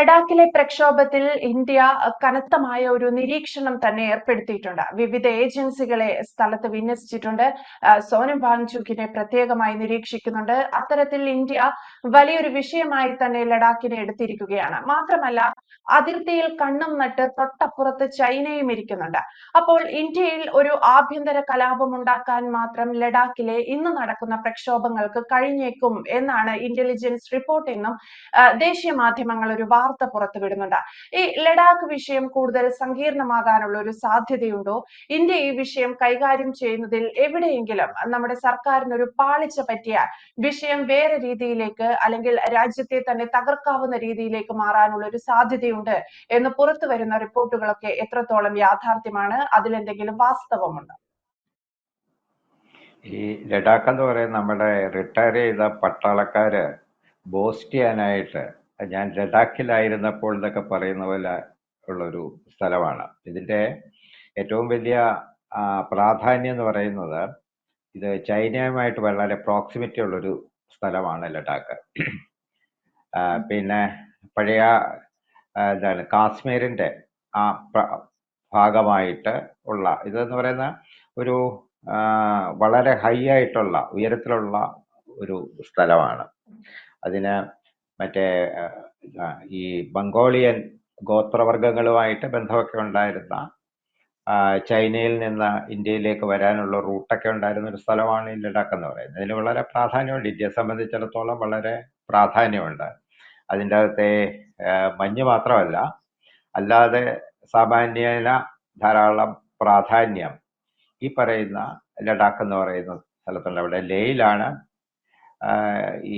ലഡാക്കിലെ പ്രക്ഷോഭത്തിൽ ഇന്ത്യ കനത്തമായ ഒരു നിരീക്ഷണം തന്നെ ഏർപ്പെടുത്തിയിട്ടുണ്ട്. വിവിധ ഏജൻസികളെ സ്ഥലത്ത് വിന്യസിച്ചിട്ടുണ്ട്. സോനം വാങ്ചുക്കിനെ പ്രത്യേകമായി നിരീക്ഷിക്കുന്നുണ്ട്. അത്തരത്തിൽ ഇന്ത്യ വലിയൊരു വിഷയമായി തന്നെ ലഡാക്കിനെ എടുത്തിരിക്കുകയാണ്. മാത്രമല്ല അതിർത്തിയിൽ കണ്ണും നട്ട് തൊട്ടപ്പുറത്ത് ചൈനയും ഇരിക്കുന്നുണ്ട്. അപ്പോൾ ഇന്ത്യയിൽ ഒരു ആഭ്യന്തര കലാപം ഉണ്ടാക്കാൻ മാത്രം ലഡാക്കിലെ ഇന്ന് നടക്കുന്ന പ്രക്ഷോഭങ്ങൾക്ക് കഴിഞ്ഞേക്കും എന്നാണ് ഇന്റലിജൻസ് റിപ്പോർട്ട് എന്നും ദേശീയ മാധ്യമങ്ങൾ ഒരു വാർത്ത പുറത്തുവിടുന്നുണ്ട് ഈ ലഡാക്ക് വിഷയം കൂടുതൽ സങ്കീർണമാകാനുള്ള ഒരു സാധ്യതയുണ്ടോ? ഇന്ത്യ ഈ വിഷയം കൈകാര്യം ചെയ്യുന്നതിൽ എവിടെയെങ്കിലും നമ്മുടെ സർക്കാരിന് ഒരു പാളിച്ച പറ്റിയാൽ വിഷയം വേറെ രീതിയിലേക്ക് അല്ലെങ്കിൽ രാജ്യത്തെ തന്നെ തകർക്കാവുന്ന രീതിയിലേക്ക് മാറാനുള്ള ഒരു സാധ്യതയുണ്ട് എന്ന് പുറത്തു വരുന്ന റിപ്പോർട്ടുകളൊക്കെ എത്രത്തോളം യാഥാർത്ഥ്യമാണ്? അതിലെന്തെങ്കിലും വാസ്തവമുണ്ട്? ഈ ലഡാക്ക് എന്ന് പറയുന്ന നമ്മുടെ റിട്ടയർ ചെയ്ത പട്ടാളക്കാര് ബോസ്റ്റ് ചെയ്യാനായിട്ട് ഞാൻ ലഡാക്കിലായിരുന്നപ്പോൾ എന്നൊക്കെ പറയുന്ന പോലെ ഉള്ളൊരു സ്ഥലമാണ്. ഇതിന്റെ ഏറ്റവും വലിയ പ്രാധാന്യം എന്ന് പറയുന്നത് ഇത് ചൈനയുമായിട്ട് വളരെ പ്രോക്സിമിറ്റി ഉള്ളൊരു സ്ഥലമാണ് ലഡാക്ക്. പിന്നെ പഴയ എന്താണ് കാശ്മീരിന്റെ ആ ഭാഗമായിട്ട് ഉള്ള ഇതെന്ന് പറയുന്ന ഒരു വളരെ ഹൈ ആയിട്ടുള്ള ഉയരത്തിലുള്ള ഒരു സ്ഥലമാണ്. അതിന് മറ്റേ ഈ മംഗോളിയൻ ഗോത്രവർഗങ്ങളുമായിട്ട് ബന്ധമൊക്കെ ഉണ്ടായിരുന്ന ചൈനയിൽ നിന്ന് ഇന്ത്യയിലേക്ക് വരാനുള്ള റൂട്ടൊക്കെ ഉണ്ടായിരുന്ന ഒരു സ്ഥലമാണ് ഈ ലഡാക്ക് എന്ന് പറയുന്നത്. ഇതിന് വളരെ പ്രാധാന്യമുണ്ട്. ഇന്ത്യയെ സംബന്ധിച്ചിടത്തോളം വളരെ പ്രാധാന്യമുണ്ട്. അതിന്റെ അകത്തെ മഞ്ഞ് മാത്രമല്ല അല്ലാതെ സാമാന്യേന ധാരാളം പ്രാധാന്യം ഈ പറയുന്ന ലഡാക്ക് എന്ന് പറയുന്ന സ്ഥലത്തുണ്ട്. അവിടെ ലേയിലാണ്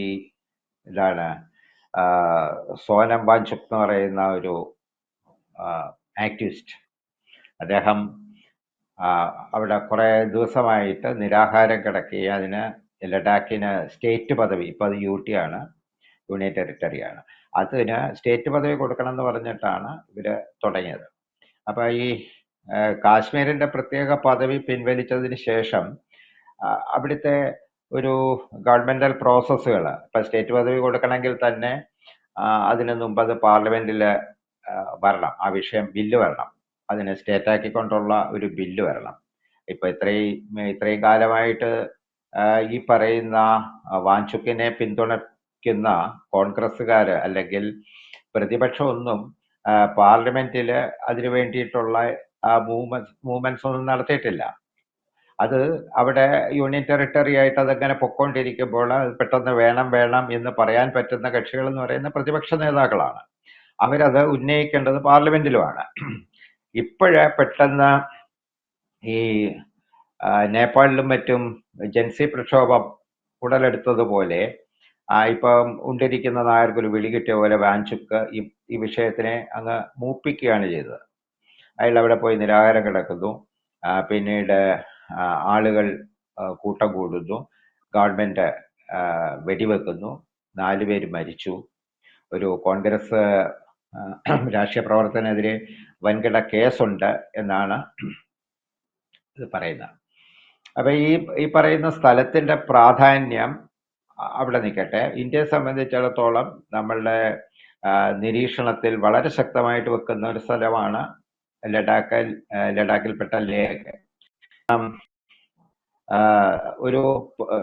ഈ ഇതാണ് സോനം ബാഞ്ചുക് എന്ന് പറയുന്ന ഒരു ആക്ടിവിസ്റ്റ്. അദ്ദേഹം അവിടെ കുറെ ദിവസമായിട്ട് നിരാഹാരം കിടക്കുകയും അതിന് ലഡാക്കിന് സ്റ്റേറ്റ് പദവി ഇപ്പൊ അത് യു ടി ആണ് യൂണിയൻ ടെറിട്ടറി ആണ്. അതിന് സ്റ്റേറ്റ് പദവി കൊടുക്കണം എന്ന് പറഞ്ഞിട്ടാണ് ഇവർ തുടങ്ങിയത്. അപ്പോൾ ഈ കാശ്മീരിന്റെ പ്രത്യേക പദവി പിൻവലിച്ചതിന് ശേഷം അവിടുത്തെ ഒരു ഗവൺമെന്റൽ പ്രോസസ്സുകൾ ഇപ്പൊ സ്റ്റേറ്റ് പദവി കൊടുക്കണമെങ്കിൽ തന്നെ അതിന് മുമ്പ് അത് പാർലമെന്റിൽ വരണം. ആ വിഷയം ബില്ല് വരണം. അതിനെ സ്റ്റേറ്റ് ആക്കിക്കൊണ്ടുള്ള ഒരു ബില്ല് വരണം. ഇപ്പൊ ഇത്രയും ഇത്രയും കാലമായിട്ട് ഈ പറയുന്ന വാഞ്ചുക്കിനെ പിന്തുണയ്ക്കുന്ന കോൺഗ്രസ്സുകാർ അല്ലെങ്കിൽ പ്രതിപക്ഷമൊന്നും പാർലമെന്റിൽ അതിനു വേണ്ടിയിട്ടുള്ള മൂവ്മെന്റ് മൂവ്മെന്റ്സ് ഒന്നും നടത്തിയിട്ടില്ല. അത് അവിടെ യൂണിയൻ ടെറിട്ടറി ആയിട്ട് അതങ്ങനെ പൊക്കോണ്ടിരിക്കുമ്പോൾ പെട്ടെന്ന് വേണം വേണം എന്ന് പറയാൻ പറ്റുന്ന കക്ഷികൾ എന്ന് പറയുന്ന പ്രതിപക്ഷ നേതാക്കളാണ്. അവരത് ഉന്നയിക്കേണ്ടത് പാർലമെന്റിലുമാണ്. ഇപ്പോഴേ പെട്ടെന്ന് ഈ നേപ്പാളിലും മറ്റും ജൻസി പ്രക്ഷോഭം ഉടലെടുത്തതുപോലെ ഇപ്പം ഉണ്ടിരിക്കുന്ന നായർക്ക് ഒരു വിളി കിട്ടിയ പോലെ വാഞ്ചുക്ക് ഈ ഈ വിഷയത്തിനെ അങ്ങ് മൂപ്പിക്കുകയാണ് ചെയ്തത്. അയാൾ അവിടെ പോയി നിരാഹാരം കിടക്കുന്നു. പിന്നീട് ആളുകൾ കൂട്ടം കൂടുന്നു. ഗവൺമെന്റ് വെടിവെക്കുന്നു. നാല് പേര് മരിച്ചു. ഒരു കോൺഗ്രസ് രാഷ്ട്രീയ പ്രവർത്തനെതിരെ വൻകിട കേസുണ്ട് എന്നാണ് ഇത് പറയുന്നത്. അപ്പൊ ഈ ഈ പറയുന്ന സ്ഥലത്തിന്റെ പ്രാധാന്യം അവിടെ നിൽക്കട്ടെ. ഇന്ത്യയെ സംബന്ധിച്ചിടത്തോളം നമ്മളുടെ നിരീക്ഷണത്തിൽ വളരെ ശക്തമായിട്ട് വെക്കുന്ന ഒരു സ്ഥലമാണ് ലഡാക്കിൽ ലഡാക്കിൽപ്പെട്ട ആ, ഒരു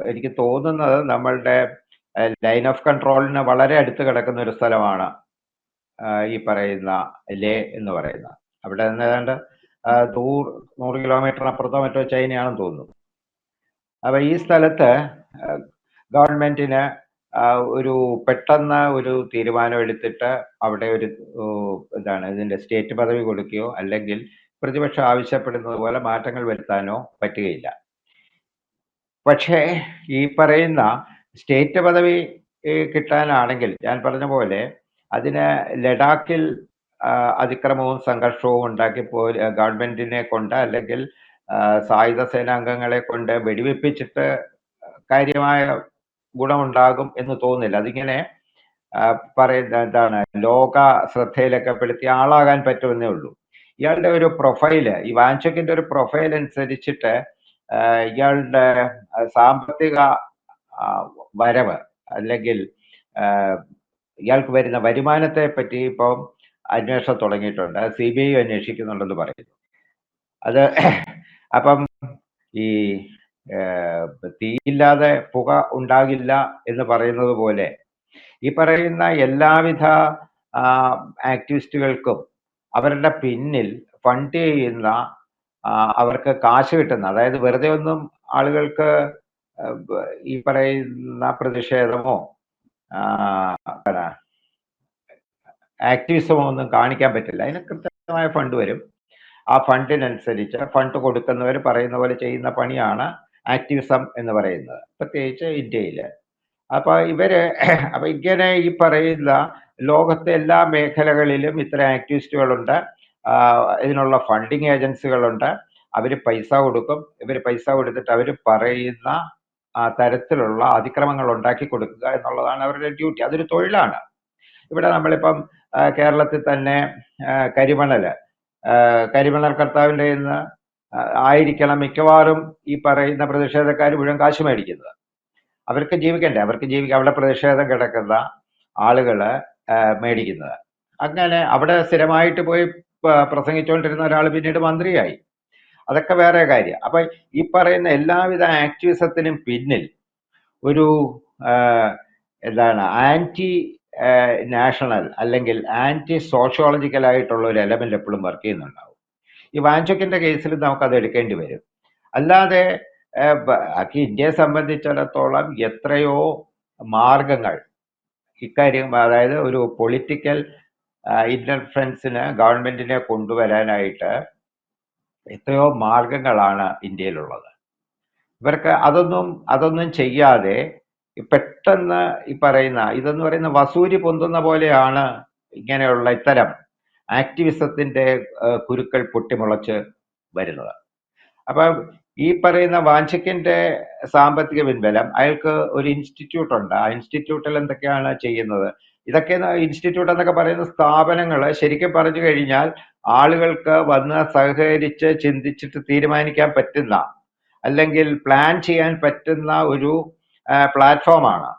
എനിക്ക് തോന്നുന്നത് നമ്മളുടെ ലൈൻ ഓഫ് കൺട്രോളിന് വളരെ അടുത്ത് കിടക്കുന്ന ഒരു സ്ഥലമാണ് ഈ പറയുന്ന ലേ എന്ന് പറയുന്ന അവിടെ നിന്ന് ഏതാണ്ട് ദൂർ നൂറ് കിലോമീറ്റർ അപ്പുറത്തോ മറ്റോ ചൈനയാണെന്ന് തോന്നുന്നു. അപ്പൊ ഈ സ്ഥലത്ത് ഗവൺമെന്റിന് ഒരു പെട്ടെന്ന് ഒരു തീരുമാനം എടുത്തിട്ട് അവിടെ ഒരു എന്താണ് ഇതിന്റെ സ്റ്റേറ്റ് പദവി കൊടുക്കുകയോ അല്ലെങ്കിൽ പ്രതിപക്ഷം ആവശ്യപ്പെടുന്നത് പോലെ മാറ്റങ്ങൾ വരുത്താനോ പറ്റുകയില്ല. പക്ഷേ ഈ പറയുന്ന സ്റ്റേറ്റ് പദവി കിട്ടാനാണെങ്കിൽ ഞാൻ പറഞ്ഞ പോലെ അതിന് ലഡാക്കിൽ അതിക്രമവും സംഘർഷവും ഉണ്ടാക്കി പോ ഗവൺമെന്റിനെ കൊണ്ട് അല്ലെങ്കിൽ സായുധ സേനാംഗങ്ങളെ കൊണ്ട് വെടിവെപ്പിച്ചിട്ട് കാര്യമായ ഗുണമുണ്ടാകും എന്ന് തോന്നുന്നില്ല. അതിങ്ങനെ പറയുന്ന എന്താണ് ലോക ശ്രദ്ധയിലൊക്കെ പെടുത്തി ആളാകാൻ പറ്റുമെന്നേ ഉള്ളൂ. ഇയാളുടെ ഒരു പ്രൊഫൈൽ ഈ വാൻചക്കിന്റെ ഒരു പ്രൊഫൈൽ അനുസരിച്ചിട്ട് ഇയാളുടെ സാമ്പത്തിക വരവ് അല്ലെങ്കിൽ ഇയാൾക്ക് വരുന്ന വരുമാനത്തെ പറ്റി ഇപ്പോൾ അന്വേഷണം തുടങ്ങിയിട്ടുണ്ട്. സി ബി ഐ അന്വേഷിക്കുന്നുണ്ടെന്ന് പറയുന്നു. അത് അപ്പം ഈ തീയില്ലാതെ പുക ഉണ്ടാകില്ല എന്ന് പറയുന്നത് പോലെ ഈ പറയുന്ന എല്ലാവിധ ആക്ടിവിസ്റ്റുകൾക്കും അവരുടെ പിന്നിൽ ഫണ്ട് ചെയ്യുന്ന അവർക്ക് കാശ് കിട്ടുന്ന അതായത് വെറുതെ ഒന്നും ആളുകൾക്ക് ഈ പറയുന്ന പ്രതിഷേധമോ ആക്ടിവിസമോ ഒന്നും കാണിക്കാൻ പറ്റില്ല. അതിന് കൃത്യമായ ഫണ്ട് വരും. ആ ഫണ്ടിനനുസരിച്ച് ഫണ്ട് കൊടുക്കുന്നവർ പറയുന്ന പോലെ ചെയ്യുന്ന പണിയാണ് ആക്ടിവിസം എന്ന് പറയുന്നത്. പ്രത്യേകിച്ച് ഇന്ത്യയിൽ അപ്പൊ ഇവർ അപ്പൊ ഇങ്ങനെ ഈ പറയുന്ന ലോകത്തെ എല്ലാ മേഖലകളിലും ഇത്തരം ആക്ടിവിസ്റ്റുകളുണ്ട്. ഇതിനുള്ള ഫണ്ടിങ് ഏജൻസികളുണ്ട്. അവർ പൈസ കൊടുക്കും. ഇവർ പൈസ കൊടുത്തിട്ട് അവർ പറയുന്ന തരത്തിലുള്ള അതിക്രമങ്ങൾ ഉണ്ടാക്കി കൊടുക്കുക എന്നുള്ളതാണ് അവരുടെ ഡ്യൂട്ടി. അതൊരു തൊഴിലാണ്. ഇവിടെ നമ്മളിപ്പം കേരളത്തിൽ തന്നെ കരിമണൽ കരിമണൽ കർത്താവിന്റെ നിന്ന് ആയിരിക്കണം മിക്കവാറും ഈ പറയുന്ന പ്രതിഷേധക്കാർ മുഴുവൻ കാശ് മേടിക്കുന്നത്. അവർക്ക് ജീവിക്കണ്ടേ? അവർക്ക് ജീവിക്കുക അവിടെ പ്രതിഷേധം കിടക്കുന്ന ആളുകൾ മേടിക്കുന്നത്. അങ്ങനെ അവിടെ സ്ഥിരമായിട്ട് പോയി പ്രസംഗിച്ചുകൊണ്ടിരുന്ന ഒരാൾ പിന്നീട് മന്ത്രിയായി. അതൊക്കെ വേറെ കാര്യം. അപ്പൊ ഈ പറയുന്ന എല്ലാവിധ ആക്ടിവിസത്തിനും പിന്നിൽ ഒരു എന്താണ് ആന്റി നാഷണൽ അല്ലെങ്കിൽ ആന്റി സോഷ്യോളജിക്കൽ ആയിട്ടുള്ള ഒരു എലമെന്റ് എപ്പോഴും വർക്ക് ചെയ്യുന്നുണ്ടാവും. ഈ വാഞ്ചക്കിന്റെ കേസിൽ നമുക്കത് എടുക്കേണ്ടി വരും. അല്ലാതെ ഇന്ത്യയെ സംബന്ധിച്ചിടത്തോളം എത്രയോ മാർഗങ്ങൾ. ഇക്കാര്യം അതായത് ഒരു പൊളിറ്റിക്കൽ ഇന്റർഫറൻസിന് ഗവൺമെന്റിനെ കൊണ്ടുവരാനായിട്ട് എത്രയോ മാർഗങ്ങളാണ് ഇന്ത്യയിലുള്ളത്. ഇവർക്ക് അതൊന്നും അതൊന്നും ചെയ്യാതെ പെട്ടെന്ന് ഈ പറയുന്ന ഇതെന്ന് പറയുന്ന വസൂരി പൊന്തുന്ന പോലെയാണ് ഇങ്ങനെയുള്ള ഇത്തരം ആക്ടിവിസത്തിന്റെ കുരുക്കൾ പൊട്ടിമുളച്ച് വരുന്നത്. അപ്പൊ ഈ പറയുന്ന വാഞ്ചക്കിന്റെ സാമ്പത്തിക പിൻബലം അയാൾക്ക് ഒരു ഇൻസ്റ്റിറ്റ്യൂട്ട് ഉണ്ട്. ആ ഇൻസ്റ്റിറ്റ്യൂട്ടിൽ എന്തൊക്കെയാണ് ചെയ്യുന്നത്? ഇതൊക്കെ ഇൻസ്റ്റിറ്റ്യൂട്ട് എന്നൊക്കെ പറയുന്ന സ്ഥാപനങ്ങൾ ശരിക്കും പറഞ്ഞു കഴിഞ്ഞാൽ ആളുകൾക്ക് വന്ന് സഹകരിച്ച് ചിന്തിച്ചിട്ട് തീരുമാനിക്കാൻ പറ്റുന്ന അല്ലെങ്കിൽ പ്ലാൻ ചെയ്യാൻ പറ്റുന്ന ഒരു പ്ലാറ്റ്ഫോമാണ്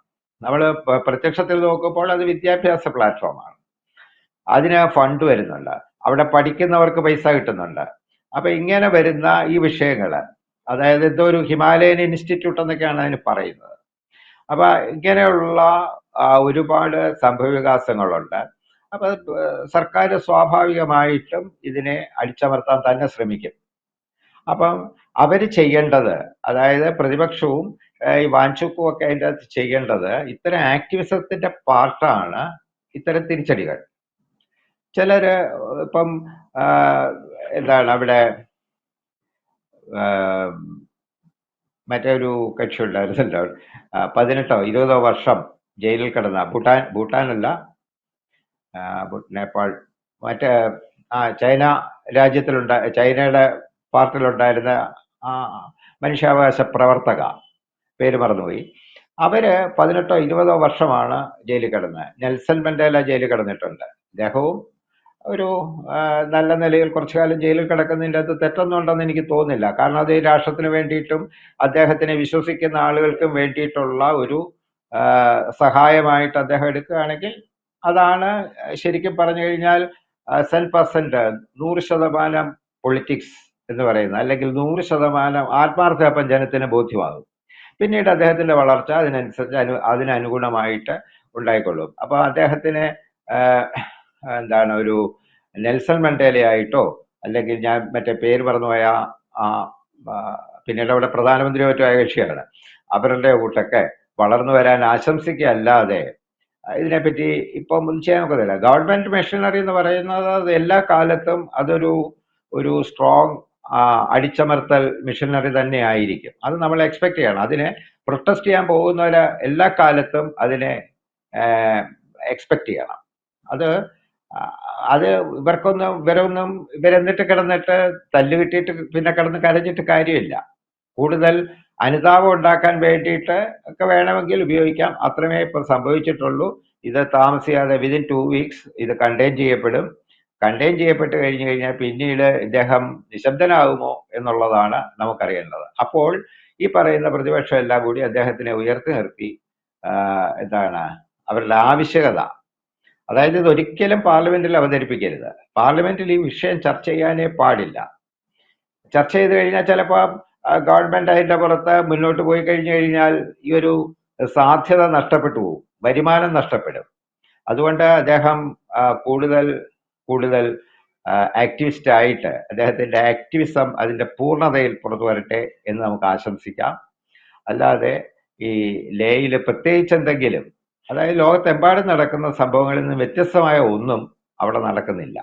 നമ്മൾ പ്രത്യക്ഷത്തിൽ നോക്കുമ്പോൾ അത് വിദ്യാഭ്യാസ പ്ലാറ്റ്ഫോമാണ് അതിന് ഫണ്ട് വരുന്നുണ്ട്. അവിടെ പഠിക്കുന്നവർക്ക് പൈസ കിട്ടുന്നുണ്ട്. അപ്പൊ ഇങ്ങനെ വരുന്ന ഈ വിഷയങ്ങൾ അതായത് എന്തോ ഒരു ഹിമാലയൻ ഇൻസ്റ്റിറ്റ്യൂട്ട് എന്നൊക്കെയാണ് അതിന് പറയുന്നത്. അപ്പൊ ഇങ്ങനെയുള്ള ഒരുപാട് സംഭവവികാസങ്ങളുണ്ട്. അപ്പൊ സർക്കാർ സ്വാഭാവികമായിട്ടും ഇതിനെ അടിച്ചമർത്താൻ തന്നെ ശ്രമിക്കും. അപ്പം അവർ ചെയ്യേണ്ടത് അതായത് പ്രതിപക്ഷവും ഈ വാഞ്ചുക്കും ഒക്കെ അതിന്റെ അകത്ത് ചെയ്യേണ്ടത് ഇത്തരം ആക്ടിവിസത്തിന്റെ പാർട്ടാണ് ഇത്തരം തിരിച്ചടികൾ. ചിലര് ഇപ്പം എന്താണ് അവിടെ ആ, മറ്റേ ഒരു കക്ഷി ഉണ്ടായിരുന്നല്ലോ പതിനെട്ടോ ഇരുപതോ വർഷം ജയിലിൽ കിടന്ന ഭൂട്ടാൻ ഭൂട്ടാനല്ല നേപ്പാൾ മറ്റേ ആ ചൈന രാജ്യത്തിലുണ്ട ചൈനയുടെ പാർട്ടിയിലുണ്ടായിരുന്ന ആ മനുഷ്യാവകാശ പ്രവർത്തക പേര് മറന്നുപോയി. അവർ പതിനെട്ടോ ഇരുപതോ വർഷമാണ് ജയിലിൽ കിടന്നത്. നെൽസൺ മണ്ടേല ജയിലിൽ കിടന്നിട്ടുണ്ട്. അദ്ദേഹവും ഒരു നല്ല നിലയിൽ കുറച്ചു കാലം ജയിലിൽ കിടക്കുന്നതിന്റെ അകത്ത് തെറ്റൊന്നും ഉണ്ടെന്ന് എനിക്ക് തോന്നുന്നില്ല. കാരണം അത് രാഷ്ട്രത്തിന് വേണ്ടിയിട്ടും അദ്ദേഹത്തിനെ വിശ്വസിക്കുന്ന ആളുകൾക്കും വേണ്ടിയിട്ടുള്ള ഒരു സഹായമായിട്ട് അദ്ദേഹം എടുക്കുകയാണെങ്കിൽ അതാണ് ശരിക്കും പറഞ്ഞു കഴിഞ്ഞാൽ സെൻ പെർസെന്റ് നൂറ് ശതമാനം പൊളിറ്റിക്സ് എന്ന് പറയുന്നത്. അല്ലെങ്കിൽ നൂറ് ശതമാനം ആത്മാർത്ഥ ജനത്തിന് ബോധ്യമാകും. പിന്നീട് അദ്ദേഹത്തിന്റെ വളർച്ച അതിനനുസരിച്ച് അനു അതിനനുഗുണമായിട്ട് ഉണ്ടായിക്കൊള്ളും. അപ്പൊ അദ്ദേഹത്തിന് എന്താണ് ഒരു നെൽസൺ മണ്ടേലയായിട്ടോ അല്ലെങ്കിൽ ഞാൻ മറ്റേ പേര് മറന്നുപോയ ആ പിന്നീട് അവിടെ പ്രധാനമന്ത്രി മറ്റുമായ കക്ഷിയാണ്. അവരുടെ കൂട്ടൊക്കെ വളർന്നു വരാൻ ആശംസിക്കുകയല്ലാതെ ഇതിനെപ്പറ്റി ഇപ്പം ഒന്നും ചെയ്യാൻ ഒക്കത്തില്ല. ഗവൺമെന്റ് മെഷീനറി എന്ന് പറയുന്നത് അത് എല്ലാ കാലത്തും അതൊരു ഒരു സ്ട്രോങ് അടിച്ചമർത്തൽ മിഷനറി തന്നെ ആയിരിക്കും അത് നമ്മൾ എക്സ്പെക്ട് ചെയ്യണം. അതിനെ പ്രൊട്ടസ്റ്റ് ചെയ്യാൻ പോകുന്നവരെ എല്ലാ കാലത്തും അതിനെ എക്സ്പെക്ട് ചെയ്യണം. അത് അത് ഇവർക്കൊന്നും ഇവരൊന്നും ഇവരെന്നിട്ട് കിടന്നിട്ട് തല്ല് കിട്ടിയിട്ട് പിന്നെ കിടന്ന് കരഞ്ഞിട്ട് കാര്യമില്ല. കൂടുതൽ അനുതാപം ഉണ്ടാക്കാൻ വേണ്ടിയിട്ട് ഒക്കെ വേണമെങ്കിൽ ഉപയോഗിക്കാം. അത്രമേ ഇപ്പം സംഭവിച്ചിട്ടുള്ളൂ. ഇത് താമസിയാതെ വിതിൻ ടു വീക്സ് ഇത് കണ്ടെയ്ൻ ചെയ്യപ്പെടും. കണ്ടെയ്ൻ ചെയ്യപ്പെട്ട് കഴിഞ്ഞു കഴിഞ്ഞാൽ പിന്നീട് ഇദ്ദേഹം നിശബ്ദനാകുമോ എന്നുള്ളതാണ് നമുക്കറിയേണ്ടത്. അപ്പോൾ ഈ പറയുന്ന പ്രതിപക്ഷം എല്ലാം കൂടി അദ്ദേഹത്തിനെ ഉയർത്തി നിർത്തി. എന്താണ്? അവരുടെ ആവശ്യകത. അതായത് ഇത് ഒരിക്കലും പാർലമെന്റിൽ അവതരിപ്പിക്കരുത്. പാർലമെന്റിൽ ഈ വിഷയം ചർച്ച ചെയ്യാനേ പാടില്ല. ചർച്ച ചെയ്ത് കഴിഞ്ഞാൽ ചിലപ്പോൾ ഗവൺമെന്റ് അതിന്റെ പുറത്ത് മുന്നോട്ട് പോയി കഴിഞ്ഞു കഴിഞ്ഞാൽ ഈ ഒരു സാധ്യത നഷ്ടപ്പെട്ടു പോകും. വരുമാനം നഷ്ടപ്പെടും. അതുകൊണ്ട് അദ്ദേഹം കൂടുതൽ കൂടുതൽ ആക്ടിവിസ്റ്റ് ആയിട്ട് അദ്ദേഹത്തിന്റെ ആക്ടിവിസം അതിന്റെ പൂർണതയിൽ പുറത്തു വരട്ടെ എന്ന് നമുക്ക് ആശംസിക്കാം. അല്ലാതെ ഈ ലേയിൽ പ്രത്യേകിച്ച് എന്തെങ്കിലും അതായത് ലോകത്തെമ്പാടും നടക്കുന്ന സംഭവങ്ങളിൽ നിന്ന് വ്യത്യസ്തമായ ഒന്നും അവിടെ നടക്കുന്നില്ല.